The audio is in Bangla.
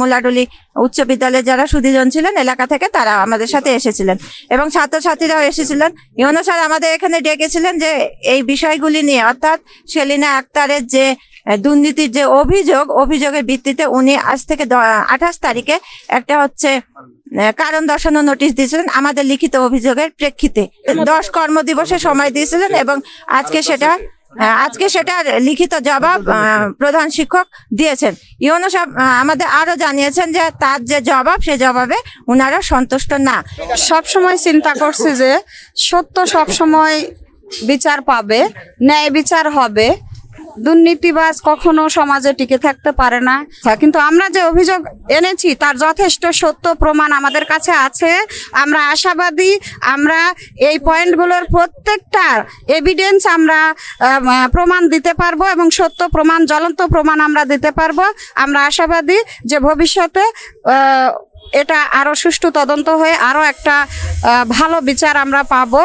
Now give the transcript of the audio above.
মোল্লাডুলি উচ্চ বিদ্যালয়ে যারা সুদীজন ছিলেন, এলাকা থেকে তারা আমাদের সাথে এসেছিলেন। এবং ছাত্রছাত্রীরাও এসেছিলেন। ইউনো স্যার আমাদের এখানে ডেকেছিলেন যে এই বিষয়গুলি নিয়ে, অর্থাৎ সেলিনা আক্তারের যে দুর্নীতির যে অভিযোগ, অভিযোগের ভিত্তিতে উনি আজ থেকে আঠাশ তারিখে একটা হচ্ছে কারণ দর্শানোর নোটিশ দিয়েছিলেন। আমাদের লিখিত অভিযোগের প্রেক্ষিতে দশ কর্মদিবসে সময় দিয়েছিলেন এবং আজকে সেটা আজকে সেটার লিখিত জবাব প্রধান শিক্ষক দিয়েছেন। ইউনো সব আমাদের আরও জানিয়েছেন যে তার যে জবাব, সে জবাবে উনারা সন্তুষ্ট না। সব সময় চিন্তা করছে যে সত্য সব সময় বিচার পাবে, ন্যায় বিচার হবে। দুর্নীতিবাজ কখনো সমাজে টিকে থাকতে পারে না। হ্যাঁ, কিন্তু আমরা যে অভিযোগ এনেছি তার যথেষ্ট সত্য প্রমাণ আমাদের কাছে আছে। আমরা আশাবাদী আমরা এই পয়েন্টগুলোর প্রত্যেকটার এভিডেন্স আমরা প্রমাণ দিতে পারব এবং সত্য প্রমাণ জ্বলন্ত প্রমাণ আমরা দিতে পারব। আমরা আশাবাদী যে ভবিষ্যতে এটা আরও সুষ্ঠু তদন্ত হয়ে আরও একটা ভালো বিচার আমরা পাবো।